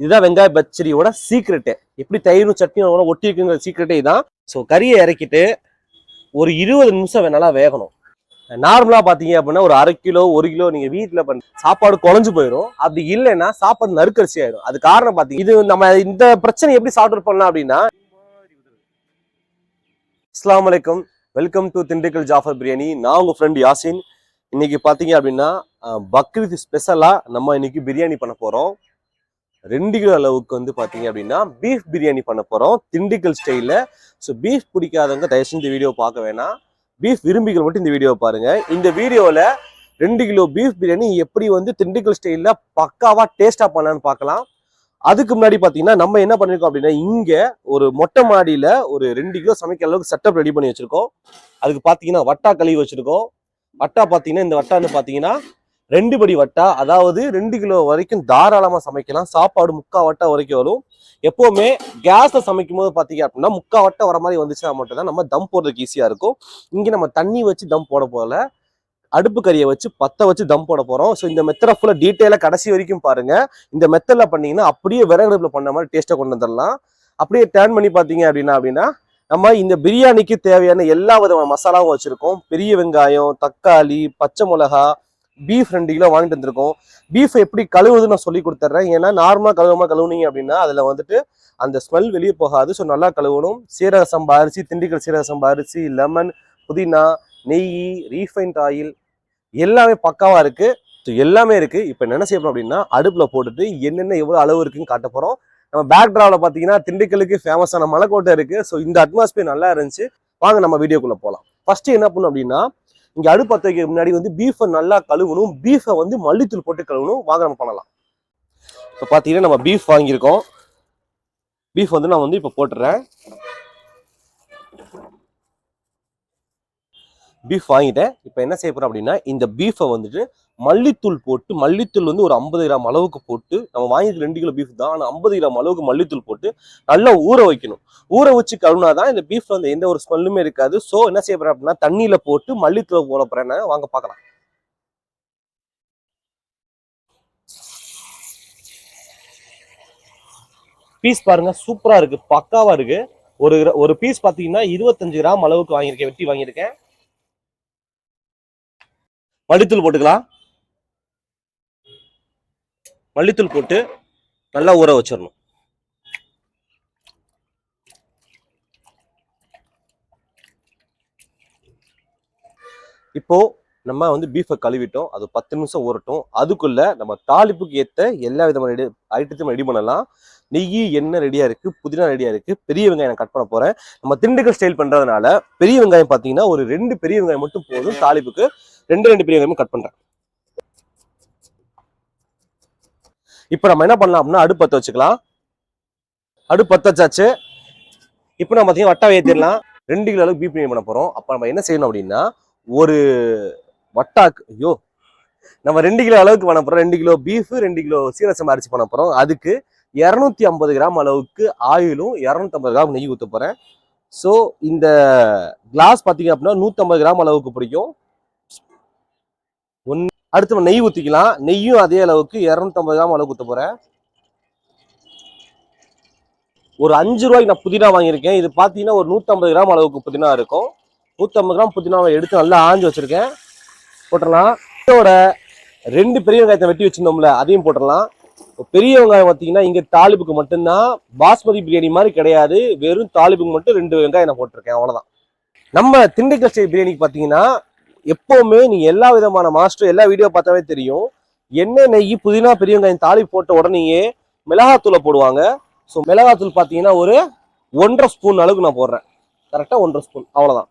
இதுதான் வெங்காய பச்சடியோட சீக்ரெட்டு எப்படி தயிரும் சட்னியும் ஒட்டி இருக்குங்கிற சீக்ரெட்டே இதான். ஸோ கறியை இறக்கிட்டு ஒரு இருபது நிமிஷம் வேணாலும் நல்லா வேகணும். நார்மலாக பார்த்தீங்க அப்படின்னா ஒரு அரை கிலோ ஒரு கிலோ நீங்கள் வீட்டில் பண்ண சாப்பாடு குழஞ்சு போயிடும் அப்படி இல்லைன்னா சாப்பாடு நறுக்கரிசி ஆயிடும் அது காரணம் பார்த்தீங்க இது நம்ம இந்த பிரச்சனை எப்படி சால்வ் பண்ணலாம் அப்படின்னா இஸ்லாம் வலைக்கம் வெல்கம் டு திண்டுக்கல் ஜாஃபர் பிரியாணி நான் உங்கள் ஃப்ரெண்ட் யாசின். இன்னைக்கு பார்த்தீங்க அப்படின்னா பக்ரீத் ஸ்பெஷலாக நம்ம இன்னைக்கு பிரியாணி பண்ண போகிறோம் ரெண்டு கிலோ அளவுக்கு வந்து பார்த்தீங்க அப்படின்னா பீஃப் பிரியாணி பண்ண போகிறோம் திண்டுக்கல் ஸ்டைலில் ஸோ பீஃப் பிடிக்காதவங்க தயவு செஞ்சு இந்த வீடியோ பார்க்க வேணாம். பீஃப் விரும்பிகள் மட்டும் இந்த வீடியோவை பாருங்கள் இந்த வீடியோவில் ரெண்டு கிலோ பீஃப் பிரியாணி எப்படி வந்து திண்டுக்கல் ஸ்டைலில் பக்காவாக டேஸ்ட்டாக பண்ணலான்னு பார்க்கலாம். அதுக்கு முன்னாடி பார்த்தீங்கன்னா நம்ம என்ன பண்ணியிருக்கோம் அப்படின்னா இங்கே ஒரு மொட்டை மாடியில் ஒரு ரெண்டு கிலோ சமைக்கிற அளவுக்கு செட்டப் ரெடி பண்ணி வச்சுருக்கோம். அதுக்கு பார்த்தீங்கன்னா வட்டா கழுவி வச்சுருக்கோம். வட்டா பார்த்தீங்கன்னா இந்த வட்டான்னு பார்த்தீங்கன்னா ரெண்டு படி வட்டா அதாவது ரெண்டு கிலோ வரைக்கும் தாராளமாக சமைக்கலாம். சாப்பாடு முக்கா வட்டா வரைக்கும் வரும். எப்போவுமே கேஸில் சமைக்கும் போது பார்த்தீங்க அப்படின்னா முக்கா வட்டம் வர மாதிரி வந்துச்சுன்னா மட்டும்தான் நம்ம தம் போடுறதுக்கு ஈஸியாக இருக்கும். இங்கே நம்ம தண்ணி வச்சு தம் போட போகல. அடுப்பு கறியை வச்சு பற்ற வச்சு தம் போட போகிறோம் ஸோ இந்த மெத்தடை ஃபுல்லாக டீட்டெயிலாக கடைசி வரைக்கும் பாருங்கள் இந்த மெத்தடில் பண்ணிங்கன்னா அப்படியே விறகு பண்ண மாதிரி டேஸ்ட்டாக கொண்டு வந்துடலாம். அப்படியே டேர்ன் பண்ணி பார்த்தீங்க அப்படின்னா அப்படின்னா நம்ம இந்த பிரியாணிக்கு தேவையான எல்லா விதமான மசாலாவும் வச்சுருக்கோம். பெரிய வெங்காயம் தக்காளி பச்சை மிளகா பீஃப் ரெண்டு கிலோ வாங்கிட்டு வந்திருக்கோம். பீஃப் எப்படி கழுவுதுன்னு நான் சொல்லி கொடுத்துட்றேன் ஏன்னா நார்மலாக கழுவாம கழுவுனீங்க அப்படின்னா அதில் வந்துட்டு அந்த ஸ்மெல் வெளியே போகாது. ஸோ நல்லா கழுவணும். சீரக சம்பா அரிசி திண்டுக்கல் சீரக சம்பா அரிசி லெமன் புதினா நெய் ரீஃபைண்ட் ஆயில் எல்லாமே பக்காவாக இருக்குது ஸோ எல்லாமே இருக்குது இப்போ என்ன செய்யணும் அப்படின்னா அடுப்பில் போட்டுட்டு என்னென்ன எவ்வளோ அளவு இருக்குன்னு காட்ட போகிறோம் நம்ம பேக் பார்த்தீங்கன்னா திண்டுக்கலுக்கு ஃபேமஸான மலைக்கோட்டை இருக்குது ஸோ இந்த அட்மாஸ்பியர் நல்லா இருந்துச்சு. வாங்க நம்ம வீடியோக்குள்ளே போகலாம் ஃபஸ்ட்டு என்ன பண்ணணும் அப்படின்னா இங்க அடுப்பு பத்த வைக்க முன்னாடி வந்து பீஃபை நல்லா கழுவணும். பீஃபை வந்து மல்லித்தூள் போட்டு கழுவணும். வாங்க நம்ம பண்ணலாம். இப்போ பார்த்தீங்கன்னா நம்ம பீஃப் வாங்கியிருக்கோம். பீஃப் வந்து நான் வந்து இப்போ போட்டுறேன். பீஃப் வாங்கிட்டேன். இப்போ என்ன செய்ய போறோம் அப்படின்னா இந்த பீஃபை வந்துட்டு மல்லித்தூள் போட்டு மல்லித்தூள் வந்து ஒரு ஐம்பது கிராம் அளவுக்கு போட்டு நம்ம வாங்கிட்டு ரெண்டு கிலோ பீஃப் தான் ஆனால் ஐம்பது கிராம் அளவுக்கு மல்லித்தூள் போட்டு நல்லா ஊற வைக்கணும். ஊற வச்சு கழுவுனா தான் இந்த பீஃப்ல வந்து எந்த ஒரு ஸ்மெல்லுமே இருக்காது. ஸோ என்ன செய்ய போகிறேன் அப்படின்னா தண்ணியில் போட்டு மல்லித்தூள் போட போகிறேன் வாங்க பார்க்கலாம். பீஸ் பாருங்க சூப்பரா இருக்கு. பக்காவா இருக்கு. ஒரு ஒரு பீஸ் பாத்தீங்கன்னா இருபத்தஞ்சு கிராம் அளவுக்கு வாங்கியிருக்கேன் வெட்டி வாங்கியிருக்கேன். மல்லித்தூள் போட்டுக்கலாம். மல்லித்தூள் போட்டு நல்லா ஊற வச்சிடணும் இப்போது நம்ம வந்து பீஃபை கழுவிட்டோம் அது பத்து நிமிஷம் ஊறட்டும். அதுக்குள்ளே நம்ம தாளிப்புக்கு ஏற்ற எல்லா விதமான ரெடி ஐட்டத்தையும் ரெடி பண்ணலாம். நெய் எண்ணெய் ரெடியாக இருக்கு புதினா ரெடியாக இருக்கு. பெரிய வெங்காயம் நான் கட் பண்ண போகிறேன் நம்ம திண்டுக்கல் ஸ்டைல் பண்ணுறதுனால பெரிய வெங்காயம் பார்த்தீங்கன்னா ஒரு ரெண்டு பெரிய வெங்காயம் மட்டும் போதும். தாளிப்புக்கு ரெண்டு ரெண்டு பெரிய வெங்காயமும் கட் பண்ணுறேன் இப்போ நம்ம என்ன பண்ணலாம் அப்படின்னா அடுப்பு பற்ற வச்சுக்கலாம். அடுப்பு பற்ற வச்சாச்சு. இப்போ நம்ம பார்த்தீங்கன்னா வட்டா ஏற்றிடலாம் ரெண்டு கிலோ அளவுக்கு பீப் பண்ண போகிறோம் அப்போ நம்ம என்ன செய்யணும் அப்படின்னா ஒரு வட்டாக்கு ஐயோ. நம்ம ரெண்டு கிலோ அளவுக்கு பண்ண போறோம். ரெண்டு கிலோ பீஃப் ரெண்டு கிலோ சீரசம் அரிசி பண்ண போறோம். அதுக்கு இரநூத்தி ஐம்பது கிராம் அளவுக்கு ஆயிலும் இரநூத்தம்பது கிராம் நெய் ஊற்ற போறேன். ஸோ இந்த கிளாஸ் பார்த்தீங்க அப்படின்னா நூற்றம்பது கிராம் அளவுக்கு பிடிக்கும். ஒன் அடுத்து நம்ம நெய் ஊற்றிக்கலாம் நெய்யும் அதே அளவுக்கு இரநூத்தம்பது கிராம் அளவுக்கு ஊற்ற போறேன். ஒரு அஞ்சு ரூபாய்க்கு நான் புதினா வாங்கியிருக்கேன். இது பார்த்தீங்கன்னா ஒரு நூற்றம்பது கிராம் அளவுக்கு புதினா இருக்கும். நூற்றம்பது கிராம் புதினாவை எடுத்து நல்லா ஆஞ்சு வச்சிருக்கேன். போட்டுடலாம். இதோட ரெண்டு பெரிய வெங்காயத்தை வெட்டி வச்சிருந்தோம்ல அதையும் போட்டுடலாம். பெரிய வெங்காயம் பார்த்தீங்கன்னா இங்கே தாலிப்புக்கு மட்டும்தான். பாஸ்மதி பிரியாணி மாதிரி கிடையாது. வெறும் தாலிப்புக்கு மட்டும் ரெண்டு வெங்காயம் நான் போட்டிருக்கேன் அவ்வளோதான் நம்ம திண்டுக்கல் ஸ்டைல் பிரியாணிக்கு பார்த்தீங்கன்னா எப்போவுமே நீ எல்லா விதமான மாஸ்டர் எல்லா வீடியோ பார்த்தாவே தெரியும். எண்ணெய் நெய் புதினா பெரிய வெங்காயம் தாளிப்பு போட்ட உடனேயே மிளகாத்தூளை போடுவாங்க. ஸோ மிளகாத்தூள் பார்த்தீங்கன்னா ஒரு ஒன்றரை ஸ்பூன் அளவுக்கு நான் போடுறேன். கரெக்டாக ஒன்றரை ஸ்பூன் அவ்வளோதான்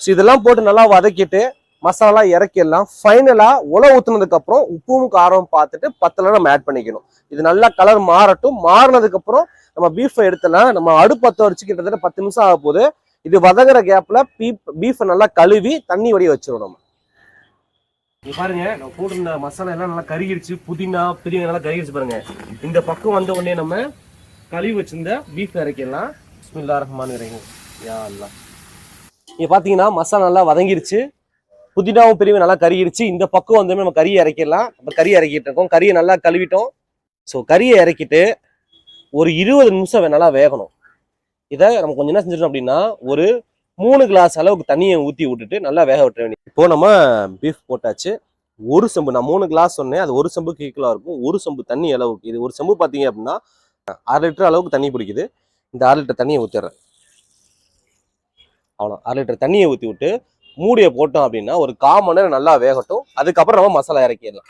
ஸோ இதெல்லாம் போட்டு நல்லா வதக்கிட்டு மசாலா இறக்கிடலாம். ஃபைனலாக உல ஊற்றுனதுக்கு அப்புறம் உப்பும் காரம் பார்த்துட்டு பத்தில் நம்ம ஆட் பண்ணிக்கணும். இது நல்லா கலர் மாறட்டும். மாறினதுக்கப்புறம் நம்ம பீஃபை எடுத்துலாம் நம்ம அடுப்பத்தை வச்சு கிட்டத்தட்ட பத்து நிமிஷம் ஆக போகுது. இது வதங்குற கேப்பில் பீப் பீஃபை நல்லா கழுவி தண்ணி வடி வச்சிரும் நம்ம. இங்க பாருங்க நம்ம போட்டிருந்த மசாலா எல்லாம் நல்லா கருகிடுச்சு. புதினா பெரிய நல்லா கருகிடுச்சு பாருங்க. இந்த பக்கம் வந்த உடனே நம்ம கழுவி வச்சிருந்த பீஃப் இறக்கிடலாம். பிஸ்மில்லா ரஹ்மான் ரஹீம் யா அல்லாஹ். இங்க பாத்தீங்கன்னா மசாலா நல்லா வதங்கிருச்சு புதினாவும் பிரிவு நல்லா கறியிருச்சு இந்த பக்கம் வந்து நம்ம கறியை இறக்கிடலாம். நம்ம கறியை இறக்கிட்டு இருக்கோம். கறியை நல்லா கழுவிட்டோம். ஸோ கறியை இறக்கிட்டு ஒரு இருபது நிமிஷம் நல்லா வேகணும். இதை நம்ம கொஞ்சம் என்ன செஞ்சிடணும் அப்படின்னா ஒரு மூணு கிளாஸ் அளவுக்கு தண்ணியை ஊற்றி விட்டுட்டு நல்லா வேக விட்டுற வேண்டிய இப்போ நம்ம பீஃப் போட்டாச்சு. ஒரு செம்பு நான் மூணு கிளாஸ் சொன்னேன். அது ஒரு செம்புக்கு ஈக்குவலாக இருக்கும். ஒரு செம்பு தண்ணி அளவுக்கு. இது ஒரு செம்பு பார்த்தீங்க அப்படின்னா அரை லிட்டர் அளவுக்கு தண்ணி பிடிக்குது. இந்த அரை லிட்டர் தண்ணியை ஊற்றிடுறேன் அவ்வளோ அரை லிட்டர் தண்ணியை ஊற்றி விட்டு மூடியை போட்டோம் அப்படின்னா ஒரு கால் நேரம் நல்லா வேகட்டும். அதுக்கப்புறம் நம்ம மசாலா இறக்கிடலாம்.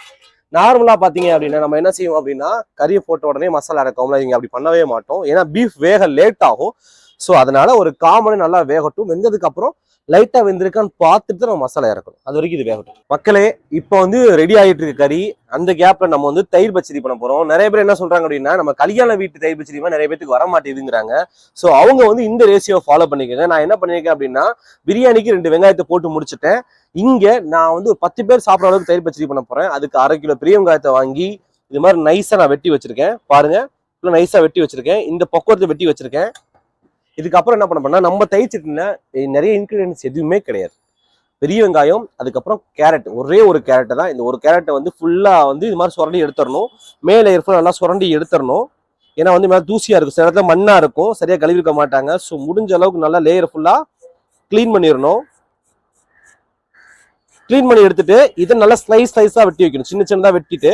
நார்மலாக பார்த்தீங்க அப்படின்னா நம்ம என்ன செய்வோம் அப்படின்னா கறியை போட்ட உடனே மசாலா இறக்கோம்ல இங்கே அப்படி பண்ணவே மாட்டோம். ஏன்னா பீஃப் வேக லேட் ஆகும். ஸோ அதனால ஒரு கால் நல்லா வேகட்டும். வெந்ததுக்கு அப்புறம் லைட்டாக வெந்திருக்கான்னு பார்த்துட்டு நம்ம மசாலா இறக்கணும். அது வரைக்கும் இது வேகட்டும். மக்களே இப்போ வந்து ரெடி ஆகிட்டு இருக்கு கறி அந்த கேப்பில் நம்ம வந்து தயிர் பச்சடி பண்ண போகிறோம் நிறைய பேர் என்ன சொல்கிறாங்க அப்படின்னா நம்ம கல்யாண வீட்டு தயிர் பச்சடி நிறைய பேருக்கு வர மாட்டேங்குதுங்கிறாங்க ஸோ அவங்க வந்து இந்த ரேஷியோ ஃபாலோ பண்ணிக்கோங்க. நான் என்ன பண்ணியிருக்கேன் அப்படின்னா பிரியாணிக்கு ரெண்டு வெங்காயத்தை போட்டு முடிச்சிட்டேன். இங்கே நான் வந்து ஒரு பத்து பேர் சாப்பிட்ற அளவுக்கு தயிர் பச்சடி பண்ண போகிறேன் அதுக்கு அரை கிலோ பெரிய வெங்காயத்தை வாங்கி இது மாதிரி நைஸாக நான் வெட்டி வச்சுருக்கேன். பாருங்கள் நைஸாக வெட்டி வச்சுருக்கேன். இந்த பக்குவத்தை வெட்டி வச்சுருக்கேன். இதுக்கப்புறம் என்ன பண்ண நம்ம தயிர் நிறைய இன்க்ரீடியன்ஸ் எதுவுமே கிடையாது. பெரிய வெங்காயம் அதுக்கப்புறம் கேரட் ஒரே ஒரு கேரட்டை தான். இந்த ஒரு கேரட்டை வந்து ஃபுல்லாக வந்து இது மாதிரி சுரண்டி எடுத்துடணும். மேலே இருக்கும் நல்லா சுரண்டி எடுத்துடணும். ஏன்னா வந்து மேலே தூசியாக இருக்கும். சில இடத்துல மண்ணாக இருக்கும். சரியாக கழுவிருக்க மாட்டாங்க. ஸோ முடிஞ்ச அளவுக்கு நல்லா லேயர் ஃபுல்லாக க்ளீன் பண்ணிடணும். க்ளீன் பண்ணி எடுத்துட்டு இதை நல்லா ஸ்லைஸ் ஸ்லைஸாக வெட்டி வைக்கணும். சின்ன சின்னதாக வெட்டிட்டு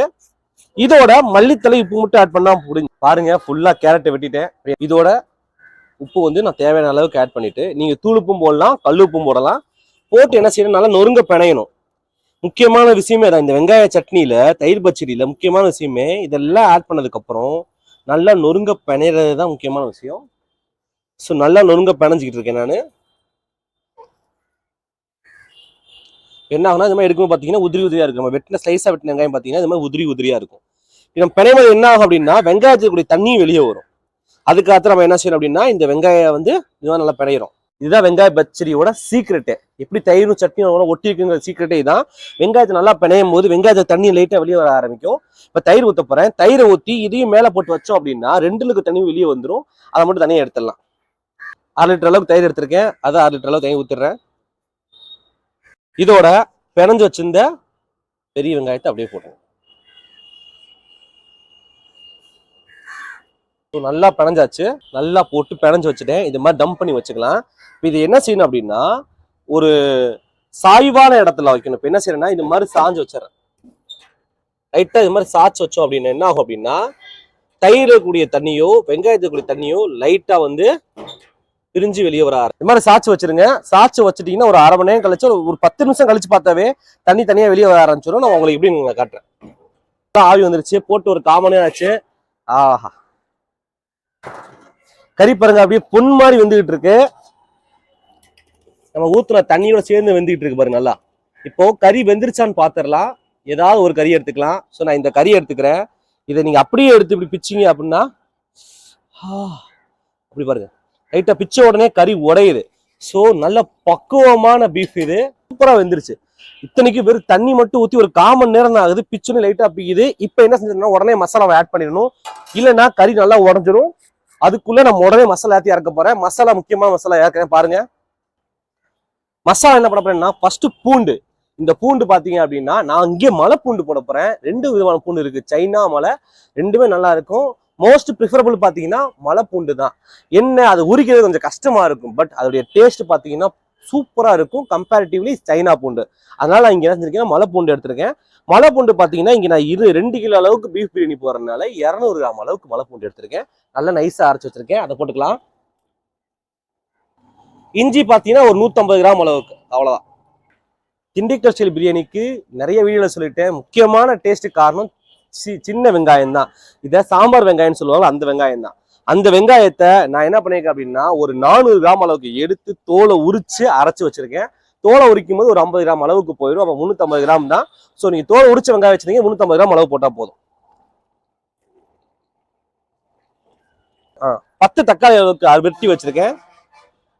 இதோட மல்லித்தலை உப்பு மட்டும் ஆட் பண்ணால் முடிஞ்சு பாருங்க ஃபுல்லாக கேரட்டை வெட்டிட்டேன். இதோட உப்பு வந்து நான் தேவையான அளவுக்கு ஆட் பண்ணிவிட்டு நீங்கள் தூள் உப்பும் போடலாம் கல் உப்பும் போடலாம். போட்டு என்ன செய்யணும்? நல்லா நொறுங்க பிணையணும். முக்கியமான விஷயமே தான் இந்த வெங்காய சட்னியில் தயிர் பச்சடியில் முக்கியமான விஷயமே இதெல்லாம் ஆட் பண்ணதுக்கப்புறம் நல்லா நொறுங்க பிணையிறது தான் முக்கியமான விஷயம். ஸோ நல்லா நொறுங்க பிணைஞ்சிக்கிட்டு இருக்கேன் நான். என்ன ஆகுனா இந்த மாதிரி எடுக்கும்போது பார்த்தீங்கன்னா உதிரி உதிரியாக இருக்கும். நம்ம வெட்டின ஸ்லைஸாக வெட்டின வெங்காயம் பார்த்தீங்கன்னா இந்த மாதிரி உதிரி உதிரியாக இருக்கும். இப்போ நம்ம பிணைவது என்ன ஆகும் அப்படின்னா வெங்காயத்துக்குரிய தண்ணி வெளியே வரும். அதுக்காக நம்ம என்ன செய்யணும் அப்படின்னா இந்த வெங்காயம் வந்து இதுதான் நல்லா பிணையிறோம். இதுதான் வெங்காய பச்சடியோட சீக்ரெட்டு எப்படி தயிரும் சட்னியும் ஒட்டி இருக்குங்கிற சீக்ரெட்டே இதான். வெங்காயத்தை நல்லா பிணையும் போது வெங்காயத்தை தண்ணி லைட்டாக வெளியே வர ஆரம்பிக்கும். இப்போ தயிர் ஊற்ற போகிறேன் தயிரை ஊற்றி இதையும் மேலே போட்டு வச்சோம் அப்படின்னா ரெண்டு லிட்டர் தண்ணி வெளியே வந்துடும் அதை மட்டும் தனியாக எடுத்துடலாம். அரை லிட்டர் அளவுக்கு தயிர் எடுத்திருக்கேன். அதை அரை லிட்டர் அளவுக்கு தயிர் ஊற்றிடுறேன் இதோட பிணைஞ்சு வச்சிருந்த பெரிய வெங்காயத்தை அப்படியே போட்டுருங்க. ஸோ நல்லா பிணைஞ்சாச்சு. நல்லா போட்டு பிணைஞ்சு வச்சுட்டேன். இது மாதிரி டம்ப் பண்ணி வச்சுக்கலாம். இப்போ இது என்ன செய்யணும் அப்படின்னா ஒரு சாய்வான இடத்துல வைக்கணும். இப்போ என்ன செய்யறேன்னா இது மாதிரி சாஞ்சு வச்சிடறேன். லைட்டாக இது மாதிரி சாய்ச்சி வச்சோம் அப்படின்னா என்ன ஆகும் அப்படின்னா தயிர் கூடிய தண்ணியோ வெங்காயத்துக்குரிய தண்ணியோ லைட்டாக வந்து பிரிஞ்சு வெளியே வர இது மாதிரி சாய்ச்சி வச்சிருங்க. சாய்ச்சி வச்சுட்டீங்கன்னா ஒரு அரை மணி நேரம் கழிச்சு ஒரு- பத்து நிமிஷம் கழிச்சு பார்த்தாவே தண்ணி தனியாக வெளியே வர ஆரம்பிச்சிடும். நான் உங்களுக்கு எப்படி நான் காட்டுறேன். ஆவி வந்துருச்சு. போட்டு ஒரு காமனே ஆச்சு. ஆஹா. கறி பாருங்க அப்படியே பொன் மாதிரி வெந்துகிட்டு இருக்கு. நம்ம ஊத்துன தண்ணியோட சேர்ந்து வெந்துகிட்டு இருக்கு பாருங்க நல்லா. இப்போ கறி வெந்துருச்சான்னு பாத்திரலாம். ஏதாவது ஒரு கறி எடுத்துக்கலாம். ஸோ நான் இந்த கறி எடுத்துக்கிறேன். இதை நீங்க அப்படியே எடுத்து இப்படி பிச்சிங்க அப்படின்னா அப்படி பாருங்க. லைட்டா பிச்ச உடனே கறி உடையுது. ஸோ நல்ல பக்குவமான பீஃப் இது. சூப்பரா வெந்துருச்சு. இத்தனைக்கு வெறும் தண்ணி மட்டும் ஊத்தி ஒரு காமன் நேரம் தான் ஆகுது. பிச்சுன்னு லைட்டா பிக்குது. இப்போ என்ன செஞ்சிடணும் உடனே மசாலாவை ஆட் பண்ணிடணும். இல்லைன்னா கறி நல்லா உடஞ்சிரும். அதுக்குள்ள நம்ம உடனே மசாலா ஏற்றி இறக்க போறேன். மசாலா முக்கியமான மசாலா இறக்கிறேன் பாருங்க. மசாலா என்ன பண்ண போறேன்னா ஃபர்ஸ்ட் பூண்டு. இந்த பூண்டு பாத்தீங்க அப்படின்னா நான் இங்கே மலை பூண்டு போட போறேன். ரெண்டு விதமான பூண்டு இருக்கு. சைனா மலை ரெண்டுமே நல்லா இருக்கும். மோஸ்ட் ப்ரிஃபரபிள் பாத்தீங்கன்னா மலை பூண்டு தான். என்ன அது உரிக்கிறது கொஞ்சம் கஷ்டமா இருக்கும். பட் அதோடைய டேஸ்ட் பாத்தீங்கன்னா சூப்பரா இருக்கும். கம்பேரிட்டிவ்லி சைனா பூண்டு. அதனால நான் இங்க என்ன செஞ்சிருக்கேன் மலை பூண்டு எடுத்திருக்கேன். மலை பூண்டு பார்த்தீங்கன்னா இங்கே நான் இரு ரெண்டு கிலோ அளவுக்கு பீஃப் பிரியாணி போறதுனால இரநூறு கிராம் அளவுக்கு மலை பூண்டு எடுத்திருக்கேன். நல்லா நைஸாக அரைச்சி வச்சிருக்கேன். அதை போட்டுக்கலாம். இஞ்சி பார்த்தீங்கன்னா ஒரு நூற்றம்பது கிராம் அளவுக்கு. அவ்வளோதான் திண்டுக்கல் ஸ்டைல் பிரியாணிக்கு நிறைய வீடியோவில் சொல்லிட்டேன். முக்கியமான டேஸ்ட்டு காரணம் சி சின்ன வெங்காயம் தான். இதை சாம்பார் வெங்காயம்னு சொல்லுவாங்க. அந்த வெங்காயம் தான். அந்த வெங்காயத்தை நான் என்ன பண்ணியிருக்கேன் அப்படின்னா ஒரு நானூறு கிராம் அளவுக்கு எடுத்து தோலை உரித்து அரைச்சி வச்சுருக்கேன். தோலை உரிக்கும் போது ஒரு ஐம்பது கிராம் அளவுக்கு போயிடும். அப்போ முந்நூற்றம்பது கிராம் தான். ஸோ நீங்கள் தோலை உரிச்ச வெங்காயம் வச்சுருந்தீங்க முந்நூற்றம்பது கிராம் அளவு போட்டால் போதும். ஆ பத்து தக்காளி அளவுக்கு வெட்டி வச்சுருக்கேன்.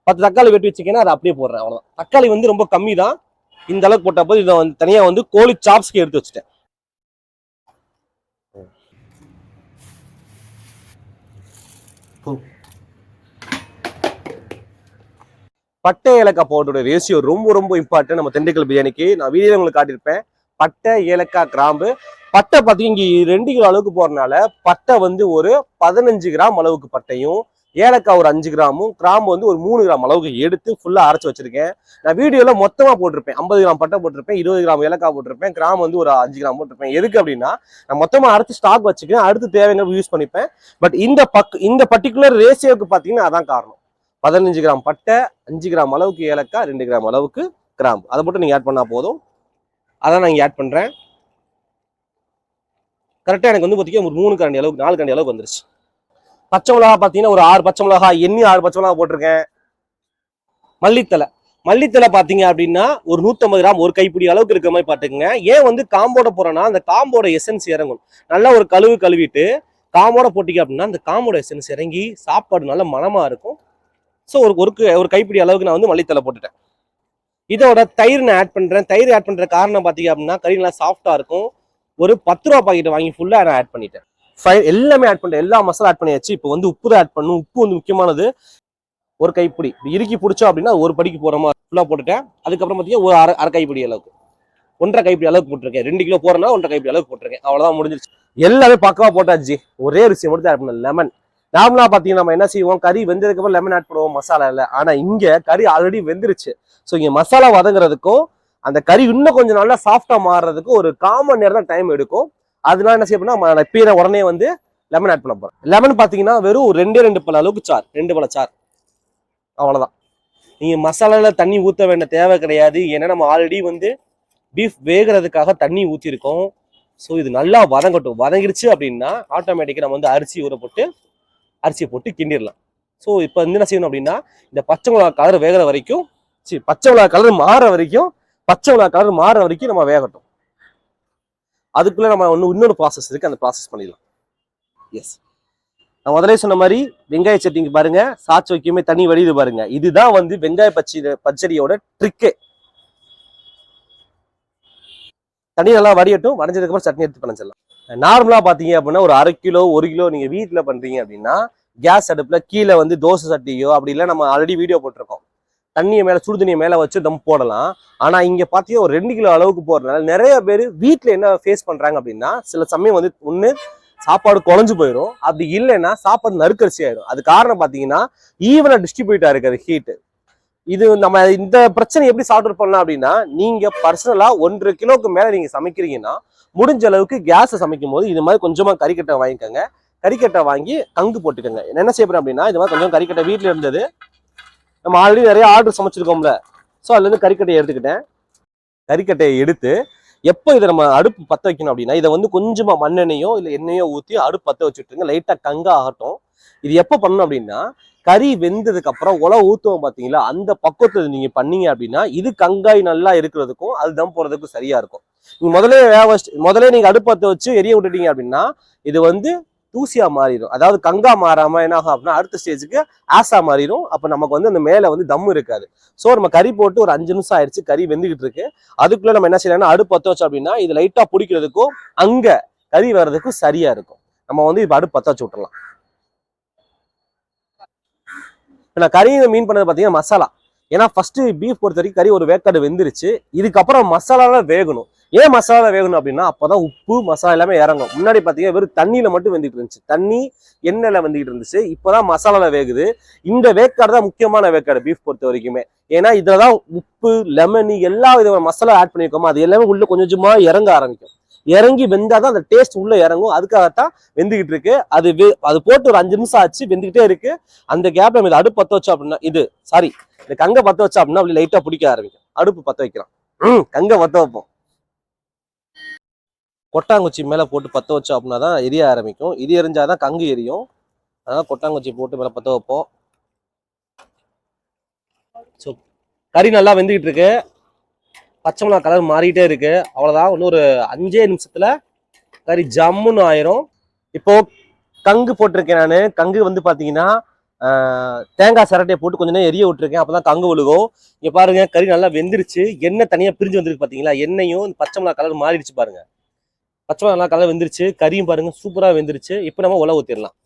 பத்து தக்காளி வெட்டி வச்சிருக்கேன்னா அதை அப்படியே போடுறேன் அவ்வளோதான் தக்காளி வந்து ரொம்ப கம்மி தான். இந்த அளவுக்கு போட்டால் போது இதை வந்து தனியாக வந்து கோழி சாப்ஸ்க்கு எடுத்து வச்சுட்டேன். பட்டை ஏலக்காய் பவுடரோட ரேஷியோ ரொம்ப ரொம்ப இம்பார்ட்டன்ட் நம்ம திண்டுக்கல் பிரியாணிக்கு நான் வீடியோ உங்களுக்கு காட்டியிருப்பேன். பட்டை ஏலக்காய் கிராம்பு. பட்டை பார்த்தீங்க இங்கே ரெண்டு கிலோ அளவுக்கு போறதுனால பட்டை வந்து ஒரு பதினஞ்சு கிராம் அளவுக்கு பட்டையும் ஏலக்காய் ஒரு அஞ்சு கிராமும் கிராம்பு வந்து ஒரு மூணு கிராம் அளவுக்கு எடுத்து ஃபுல்லா அரைச்சு வச்சிருக்கேன். நான் வீடியோல மொத்தமா போட்டிருப்பேன். ஐம்பது கிராம் பட்டை போட்டிருப்பேன் இருபது கிராம் ஏலக்காய் போட்டிருப்பேன் கிராம் வந்து ஒரு அஞ்சு கிராம் போட்டிருப்பேன். எதுக்கு அப்படின்னா நான் மொத்தமா அரைச்சு ஸ்டாக் வச்சுக்கிறேன். அடுத்து தேவைங்க யூஸ் பண்ணிப்பேன். பட் இந்த பக் இந்த பர்டிகுலர் ரேஷியோக்கு பார்த்தீங்கன்னா அதான் காரணம். பதினஞ்சு கிராம் பட்டை அஞ்சு கிராம் அளவுக்கு ஏலக்காய் ரெண்டு கிராம் அளவுக்கு கிராம்பு. அதை மட்டும் நீங்கள் ஆட் பண்ணால் போதும். அதான் நான் இங்கே ஆட் பண்ணுறேன் கரெக்டாக எனக்கு வந்து பார்த்தீங்கன்னா ஒரு மூணு கரண்டி அளவுக்கு நாலு கரண்டி அளவுக்கு வந்துருச்சு. பச்சை மிளகா பார்த்தீங்கன்னா ஒரு ஆறு பச்சை மிளகா எண்ணி ஆறு பச்சை மிளகா போட்டிருக்கேன். மல்லித்தலை மல்லித்தலை பார்த்தீங்க அப்படின்னா ஒரு நூற்றம்பது கிராம் ஒரு கைப்பிடி அளவுக்கு இருக்க மாதிரி பார்த்துக்குங்க ஏன் வந்து காம்போட போகிறேன்னா அந்த காம்போட எசன்ஸ் இறங்கும். நல்லா ஒரு கழுவு கழுவிட்டு காம்போட போட்டிங்க அப்படின்னா அந்த காம்போட எசன்ஸ் இறங்கி சாப்பாடு நல்ல மனமாக இருக்கும். ஸோ ஒரு ஒரு ஒரு கைப்பிடி அளவுக்கு நான் வந்து மல்லித்தலை போட்டுட்டேன். இதோட தயிர் நான் ஆட் பண்றேன். தயிர் ஆட் பண்ற காரணம் பார்த்தீங்க அப்படின்னா கறி நல்லா சாஃப்டாக இருக்கும். ஒரு பத்து ரூபா பாக்கெட் வாங்கி ஃபுல்லா நான் ஆட் பண்ணிட்டேன். ஃபை- எல்லாமே ஆட் பண்ணிட்டேன். எல்லா மசாலா ஆட் பண்ணியாச்சு. இப்போ வந்து உப்பு தான் ஆட் பண்ணணும். உப்பு வந்து முக்கியமானது ஒரு கைப்பிடி. இறுக்கி பிடிச்சோம் அப்படின்னா ஒரு படிக்கு போற மாதிரி ஃபுல்லா போட்டுட்டேன். அதுக்கப்புறம் பார்த்தீங்கன்னா ஒரு அரை அரை கைப்பிடி அளவுக்கு. ஒன்றரை கைப்பிடி அளவுக்கு போட்டிருக்கேன். ரெண்டு கிலோ போறேன்னா ஒன்றரை கைப்பிடி அளவுக்கு போட்டிருக்கேன். அவ்வளோதான் முடிஞ்சிருச்சு. எல்லாமே பக்கவா போட்டாச்சு. ஒரே விஷயம் மட்டும் ஆட் பண்ண லெமன் நார்மலாக பார்த்தீங்கன்னா நம்ம என்ன செய்வோம்? கறி வெந்ததுக்கப்புறம் லெமன் ஆட் பண்ணுவோம் மசாலா ஆனால் இங்கே கறி ஆல்ரெடி வெந்துருச்சு. ஸோ இங்கே மசாலா வதங்குறதுக்கும் அந்த கறி இன்னும் கொஞ்சம் நல்லா சாஃப்டாக மாறுறதுக்கும் ஒரு காமன் நேரம் தான் டைம் எடுக்கும். அதனால என்ன செய்ய போனா நான் இப்பயே உடனே வந்து லெமன் ஆட் பண்ண போகிறோம் லெமன் பார்த்தீங்கன்னா வெறும் ஒரு ரெண்டே ரெண்டு பல அளவுக்கு சார் ரெண்டு பல சார் அவ்வளோதான் நீங்கள் மசாலாவில் தண்ணி ஊற்ற வேண்டிய தேவை கிடையாது. ஏன்னா நம்ம ஆல்ரெடி வந்து பீஃப் வேகிறதுக்காக தண்ணி ஊற்றிருக்கோம் ஸோ இது நல்லா வதங்கட்டும். வதங்கிடுச்சு அப்படின்னா ஆட்டோமேட்டிக்காக நம்ம வந்து அரிசி ஊற போட்டு அரிசியை போட்டு கிண்டிடலாம். ஸோ இப்போ வந்து என்ன செய்யணும் அப்படின்னா இந்த பச்சை மிளகா கலர் வேகிற வரைக்கும் சரி பச்சை மிளகா கலர் மாற வரைக்கும் பச்சை மிளகா கலர் மாற வரைக்கும் நம்ம வேகட்டும். அதுக்குள்ள நம்ம ஒன்று இன்னொரு ப்ராசஸ் இருக்கு. அந்த ப்ராசஸ் பண்ணிடலாம். எஸ் நான் முதலே சொன்ன மாதிரி வெங்காய சட்னிக்கு பாருங்க. சாச்சு வைக்குமே தனி வடியுது பாருங்க. இதுதான் வந்து வெங்காய பச்சடி பச்சடியோட ட்ரிக்கே தண்ணி நல்லா வடியட்டும். வடைஞ்சதுக்கப்புறம் சட்னி எடுத்து பண்ணிச்சிடலாம் நார்மலாக பார்த்தீங்க அப்படின்னா ஒரு அரை கிலோ ஒரு கிலோ நீங்கள் வீட்டில் பண்ணுறீங்க அப்படின்னா கேஸ் அடுப்பில் கீழே வந்து தோசை சட்டியோ அப்படி இல்லை நம்ம ஆல்ரெடி வீடியோ போட்டிருக்கோம். தண்ணியை மேலே சுடு தண்ணியை மேலே வச்சு தம் போடலாம். ஆனால் இங்கே பார்த்தீங்கன்னா ஒரு ரெண்டு கிலோ அளவுக்கு போடுறதுனால நிறைய பேர் வீட்டில் என்ன ஃபேஸ் பண்ணுறாங்க அப்படின்னா சில சமயம் வந்து ஒன்று சாப்பாடு குழஞ்சு போயிடும் அப்படி இல்லைன்னா சாப்பாடு நறுக்கரிசி ஆயிடும் அது காரணம் பார்த்தீங்கன்னா ஈவனாக டிஸ்ட்ரிபியூட்டா இருக்குது ஹீட்டு இது நம்ம இந்த பிரச்சனை எப்படி சால்வ் பண்ணலாம் அப்படின்னா நீங்க பர்சனலா ஒன்றரை கிலோக்கு மேல நீங்க சமைக்கிறீங்கன்னா முடிஞ்ச அளவுக்கு கேஸை சமைக்கும் போது இது மாதிரி கொஞ்சமா கறிக்கட்டை வாங்கிக்கோங்க. கறிக்கட்டை வாங்கி கங்கு போட்டுக்கோங்க. நான் என்ன செய்யறேன் அப்படின்னா இது மாதிரி கொஞ்சம் கறிக்கட்டை வீட்டில் இருந்தது. நம்ம ஆல்ரெடி நிறைய ஆர்டர் சமைச்சிருக்கோம்ல. ஸோ அதுல இருந்து கறிக்கட்டையை எடுத்துக்கிட்டேன். கறிக்கட்டையை எடுத்து எப்போ இதை நம்ம அடுப்பு பற்ற வைக்கணும் அப்படின்னா இதை வந்து கொஞ்சமா மண்ணெண்ணெயோ இல்லை எண்ணெயோ ஊற்றி அடுப்பு பற்ற வச்சுட்டுருங்க லைட்டாக கங்கா ஆகட்டும் இது எப்போ பண்ணணும் அப்படின்னா கறி வெந்ததுக்கு அப்புறம் உலக ஊத்துவோம் பார்த்தீங்களா அந்த பக்குவத்தில் நீங்கள் பண்ணீங்க அப்படின்னா இது கங்காய் நல்லா இருக்கிறதுக்கும் அது தம் போகிறதுக்கும் சரியா இருக்கும். நீங்கள் முதல்ல வேக வச்சு முதல்ல நீங்க அடுப்பத்தை வச்சு எரிய விட்டுட்டீங்க அப்படின்னா இது வந்து தூசியா மாறிடும். அதாவது கங்கா மாறாம என்ன ஆகும் அப்படின்னா அடுத்த ஸ்டேஜுக்கு ஆசா மாறிடும். அப்ப நமக்கு வந்து அந்த மேல வந்து தம் இருக்காது. சோ நம்ம கறி போட்டு ஒரு அஞ்சு நிமிஷம் ஆயிடுச்சு கறி வெந்துகிட்டு இருக்கு. அதுக்குள்ள நம்ம என்ன செய்யலாம்னா அடுப்பு பத்த வச்சோம் அப்படின்னா இது லைட்டா பிடிக்கிறதுக்கும் அங்க கறி வர்றதுக்கும் சரியா இருக்கும். நம்ம வந்து இப்ப அடுப்பு பத்த வச்சு விட்டுலாம் இப்ப நான் கறி மீன் பண்ணது பார்த்தீங்கன்னா மசாலா. ஏன்னா ஃபர்ஸ்ட் பீஃப் பொறுத்த வரைக்கும் கறி ஒரு வேக்காடு வெந்துருச்சு. இதுக்கப்புறம் மசாலாவில் வேகணும். ஏன் மசாலாவில் வேகணும் அப்படின்னா அப்பதான் உப்பு மசாலா எல்லாமே இறங்கும். முன்னாடி பார்த்தீங்கன்னா வெறும் தண்ணியில் மட்டும் வெந்துட்டு இருந்துச்சு. தண்ணி எண்ணெயில் வந்துக்கிட்டு இருந்துச்சு. இப்போ தான் மசாலாவில் வேகுது. இந்த வேக்காடு தான் முக்கியமான வேக்காடு பீஃப் பொறுத்த வரைக்குமே. ஏன்னா தான் உப்பு லெமன் எல்லா விதமான மசாலா ஆட் பண்ணியிருக்கோமோ அது எல்லாமே உள்ளே கொஞ்சம் கொஞ்சமாக இறங்க ஆரம்பிக்கும். இறங்கி வெந்தாதான் அந்த டேஸ்ட் உள்ளே இறங்கும். அதுக்காகத்தான் வெந்துக்கிட்டு இருக்கு. அது அது போட்டு ஒரு அஞ்சு நிமிஷம் ஆச்சு வெந்துக்கிட்டே இருக்கு. அந்த கேப்ல நம்ம இது அடுப்பு பற்ற வச்சோம் அப்படின்னா இது சாரி இந்த கங்கை பற்ற வச்சோம் அப்படின்னா அப்படி லைட்டாக பிடிக்க ஆரம்பிக்கும். அடுப்பு பற்ற வைக்கலாம் ம் கங்கை பற்ற வைப்போம். கொட்டாங்குச்சி மேலே போட்டு பற்ற வச்சோம் அப்படின்னா தான் எரிய ஆரம்பிக்கும். இது எரிஞ்சாதான் கங்கு எரியும். அதனால் கொட்டாங்குச்சி போட்டு மேலே பற்ற வைப்போம். ஸோ கறி நல்லா வெந்துக்கிட்டு இருக்கு. பச்சை மிளகா கலர் மாறிட்டே இருக்கு. அவ்வளவுதான். ஒரு அஞ்சே நிமிஷத்துல கறி ஜம்முன்னு ஆயிரும். இப்போ கங்கு போட்டிருக்கேன் நான். கங்கு வந்து பாத்தீங்கன்னா தேங்காய் சரட்டையை போட்டு கொஞ்ச நேரம் எரிய விட்டுருக்கேன். அப்பதான் கங்கு ஒழுகும் இங்க பாருங்க கறி நல்லா வெந்துருச்சு. எண்ணெய் தனியா பிரிஞ்சு வந்திருக்கு பாத்தீங்களா? எண்ணெயும் இந்த பச்சை மிளகா கலர் மாறிடுச்சு பாருங்க. பச்சை மிளகா நல்லா கலர் வெந்துருச்சு. கறியும் பாருங்க சூப்பரா வெந்துருச்சு. இப்போ நம்ம உழவு ஊத்திடலாம்.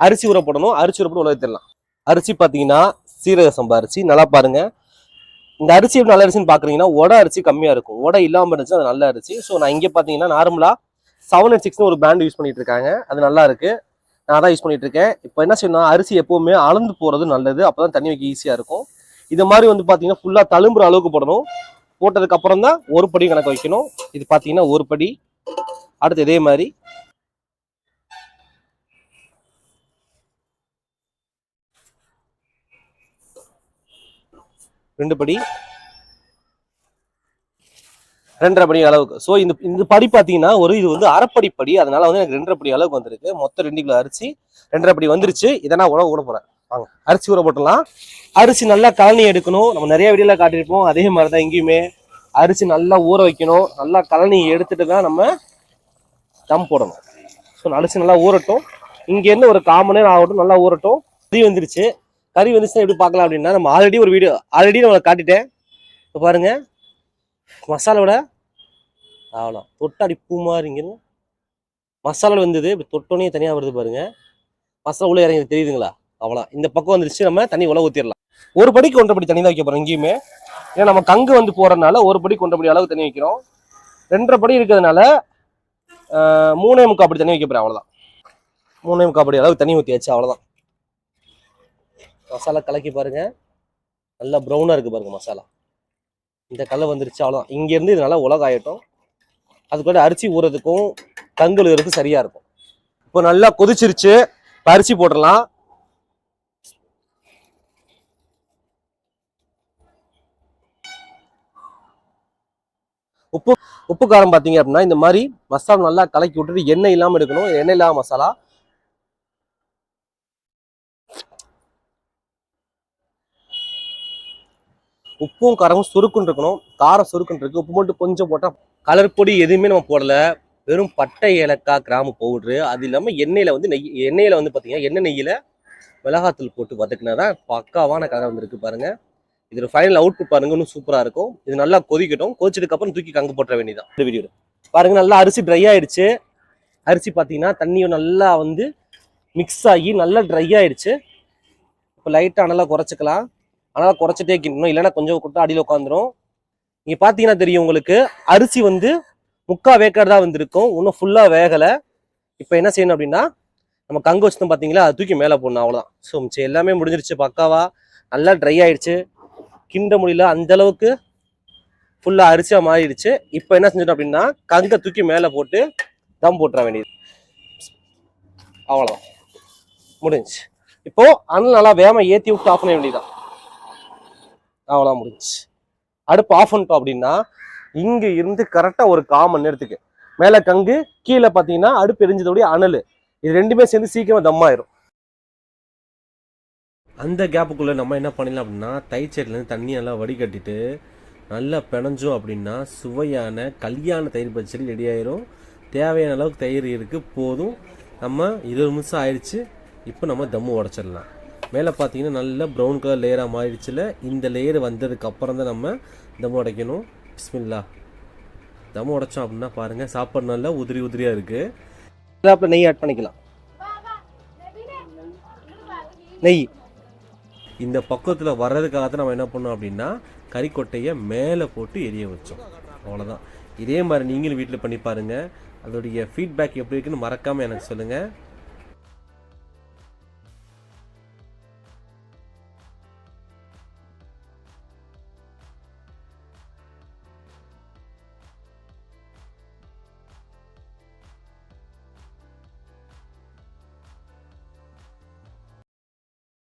அரிசி ஊற போடணும். அரிசி ஊற போட்டு உழவு ஊத்திடலாம். அரிசி பாத்தீங்கன்னா சீரக சம்பா அரிசி. நல்லா பாருங்க. இந்த அரிசி எப்படி நல்ல அரிசின்னு பாக்குறீங்கன்னா உட அரிசி கம்மியா இருக்கும். உட இல்லாம இருந்துச்சு அது நல்ல அரிசி. ஸோ நான் இங்க பாத்தீங்கன்னா நார்மலா செவன் எயிட் சிக்ஸ்னு ஒரு பிராண்ட் யூஸ் பண்ணிட்டு இருக்காங்க. அது நல்லா இருக்கு. நான் தான் யூஸ் பண்ணிட்டு இருக்கேன். இப்போ என்ன செய்யணும் அரிசி எப்பவுமே அளந்து போறது நல்லது. அப்பதான் தண்ணி வைக்க ஈஸியா இருக்கும். இது மாதிரி வந்து பாத்தீங்கன்னா ஃபுல்லா தழும்புற அளவுக்கு போடணும். போட்டதுக்கு அப்புறம் தான் ஒரு படி கணக்கு வைக்கணும். இது பாத்தீங்கன்னா ஒரு படி. அடுத்து இதே மாதிரி ரெண்டு படி ரெண்டரை படி அளவுக்கு. ஸோ இந்த இந்த படி பார்த்தீங்கன்னா ஒரு இது வந்து அரைப்படி படி. அதனால வந்து எனக்கு ரெண்டரை படி அளவுக்கு வந்திருக்கு. மொத்தம் ரெண்டு கிலோ அரிசி ரெண்டரை படி வந்துருச்சு. இதை நான் உணவு கூட போகிறேன் வாங்க. அரிசி ஊற போட்டலாம் அரிசி நல்லா கழனி எடுக்கணும். நம்ம நிறைய வீடியோல காட்டியிருப்போம். அதே மாதிரி தான் எங்கேயுமே அரிசி நல்லா ஊற வைக்கணும். நல்லா கழனி எடுத்துட்டு தான் நம்ம தம் போடணும். ஸோ அரிசி நல்லா ஊறட்டும். இங்கேருந்து ஒரு காமனே ஆகட்டும் நல்லா ஊறட்டும். கறி வந்துருச்சு. கறி வந்துச்சுன்னா எப்படி பார்க்கலாம் அப்படின்னா நம்ம ஆல்ரெடி ஒரு வீடியோ ஆல்ரெடி நம்மளை காட்டிட்டேன். இப்போ பாருங்க. மசாலாவோட அவ்வளோ தொட்டாடி பூ மாதிரிங்கிறது மசாலா வந்தது. இப்போ தொட்டோனே தனியாக வருது பாருங்க. மசாலா உள்ளே இறங்கி தெரியுதுங்களா? அவ்வளோ இந்த பக்கம் வந்துருச்சு. நம்ம தண்ணி உள்ள ஊற்றிடலாம் ஒரு படிக்கு ஒன்றரை படி தண்ணி தான் வைக்க போகிறோம் எங்கேயுமே. ஏன்னா நம்ம கங்கு வந்து போகிறதுனால ஒரு படிக்கு ஒன்றரை படி அளவு தண்ணி வைக்கிறோம். ரெண்டரை படி இருக்கிறதுனால மூணே முக்கால் படி தண்ணி வைக்க போகிறேன் அவ்வளோதான் மூணே முக்கால் படி அளவு தண்ணி ஊற்றியாச்சு அவ்வளோதான் மசாலா கலக்கி பாருங்கள் நல்லா ப்ரௌனாக இருக்குது பாருங்கள் மசாலா. இந்த கலர் வந்துருச்சு அவ்வளோதான் இங்கேருந்து இது நல்லா உலகாயட்டும் அதுக்கூட அரிசி ஊறதுக்கும் கங்குழுகிறதுக்கும் சரியாக இருக்கும். இப்போ நல்லா கொதிச்சிருச்சு. இப்போ அரிசி போட்டுடலாம். உப்பு உப்பு காரம் பார்த்தீங்க அப்படின்னா இந்த மாதிரி மசாலா நல்லா கலக்கி விட்டுட்டு எண்ணெய் இல்லாமல் எடுக்கணும். எண்ணெய் இல்லாமல் மசாலா. உப்பும் காரமும் சுருக்குன்னு இருக்கணும். காரம் சுருக்குன்னு இருக்கு. உப்பு மட்டும் கொஞ்சம் போட்டால் கலர் பொடி எதுவுமே நம்ம போடல. வெறும் பட்டை ஏலக்காய் கிராம்பு பவுட்ரு அது இல்லாமல் எண்ணெயில் வந்து நெய் எண்ணெயில் வந்து பார்த்தீங்கன்னா எண்ணெய் நெய்யில் மிளகாத்தூள் போட்டு வதக்குனா தான் பக்காவான கலர் வந்துருக்கு பாருங்கள் இதில் ஃபைனல் அவுட்புட் பாருங்க. இன்னும் சூப்பராக இருக்கும். இது நல்லா கொதிக்கட்டும். கொதிச்சதுக்கப்புறம் தூக்கி கங்கு போட்டுற வேண்டியதான் இந்த வீடியோ பாருங்கள் நல்லா அரிசி ட்ரை ஆயிடுச்சு. அரிசி பார்த்தீங்கன்னா தண்ணியும் நல்லா வந்து மிக்ஸ் ஆகி நல்லா ட்ரை ஆயிடுச்சு. இப்போ லைட்டாக நல்லா குறைச்சிக்கலாம். அதனால் குறைச்சிட்டே கிண்டணும் இல்லைன்னா கொஞ்சம் கொடுத்தா அடியில் உட்காந்துரும் இங்கே பார்த்தீங்கன்னா தெரியும் உங்களுக்கு அரிசி வந்து முக்கா வேக்காடு தான் வந்திருக்கும். இன்னும் ஃபுல்லாக வேகலை. இப்போ என்ன செய்யணும் அப்படின்னா நம்ம கங்கு வச்சுருந்தோம் பார்த்தீங்களா அது தூக்கி மேலே போடணும் அவ்வளோதான் ஸோ மிச்சம் எல்லாமே முடிஞ்சிருச்சு பக்காவா. நல்லா ட்ரை ஆயிடுச்சு. கிண்ட முடியல அந்த அளவுக்கு ஃபுல்லாக அரிசியாக மாறிடுச்சு. இப்போ என்ன செஞ்சிட்டோம் அப்படின்னா கங்கை தூக்கி மேலே போட்டு தம் போட்டுற வேண்டியது. அவ்வளோதான் முடிஞ்சு இப்போது அனல் நல்லா வேகமாக ஏற்றி விட்டு ஆஃப் பண்ண வேண்டியதுதான். அவ்வளோதான் முடிஞ்சு அடுப்பு ஆஃப் பண்ணிட்டோம் அப்படின்னா இங்கே இருந்து கரெக்டாக ஒரு கால் மணி நேரத்துக்கு மேலே கங்கு கீழே பார்த்தீங்கன்னா அடுப்பு எரிஞ்சதோடைய அனல். இது ரெண்டுமே சேர்ந்து சீக்கிரமாக தம்மாயிரும் அந்த கேப்புக்குள்ளே நம்ம என்ன பண்ணலாம் அப்படின்னா தைச்சேட்லேருந்து தண்ணி நல்லா வடிகட்டிட்டு நல்லா பிணைஞ்சோம் அப்படின்னா சுவையான கல்யாண தயிர் பச்சடி ரெடி ஆயிரும். தேவையான அளவுக்கு தயிர் இருக்கு போதும். நம்ம இருபது நிமிஷம் ஆயிடுச்சு. இப்போ நம்ம தம்மு உடச்சிடலாம். மேலே பார்த்தீங்கன்னா நல்ல ப்ரௌன் கலர் லேயராக மாறிடுச்சுல. இந்த லேயர் வந்ததுக்கு அப்புறம் தான் நம்ம தம் உடைக்கணும். பிஸ்மில்லா. தம் உடைச்சோம் அப்படின்னா பாருங்க சாப்பாடு நல்லா உதிரி உதிரியா இருக்கு. அப்புறம் நெய் ஆட் பண்ணிக்கலாம். நெய். இந்த பக்கத்தில் வர்றதுக்காக தான் நம்ம என்ன பண்ணோம் அப்படின்னா கறிக்கொட்டையை மேலே போட்டு எரிய வச்சோம். அவ்வளோதான் இதே மாதிரி நீங்களும் வீட்டில் பண்ணி பாருங்க. அதோடைய ஃபீட்பேக் எப்படி இருக்குன்னு மறக்காமல் எனக்கு சொல்லுங்கள்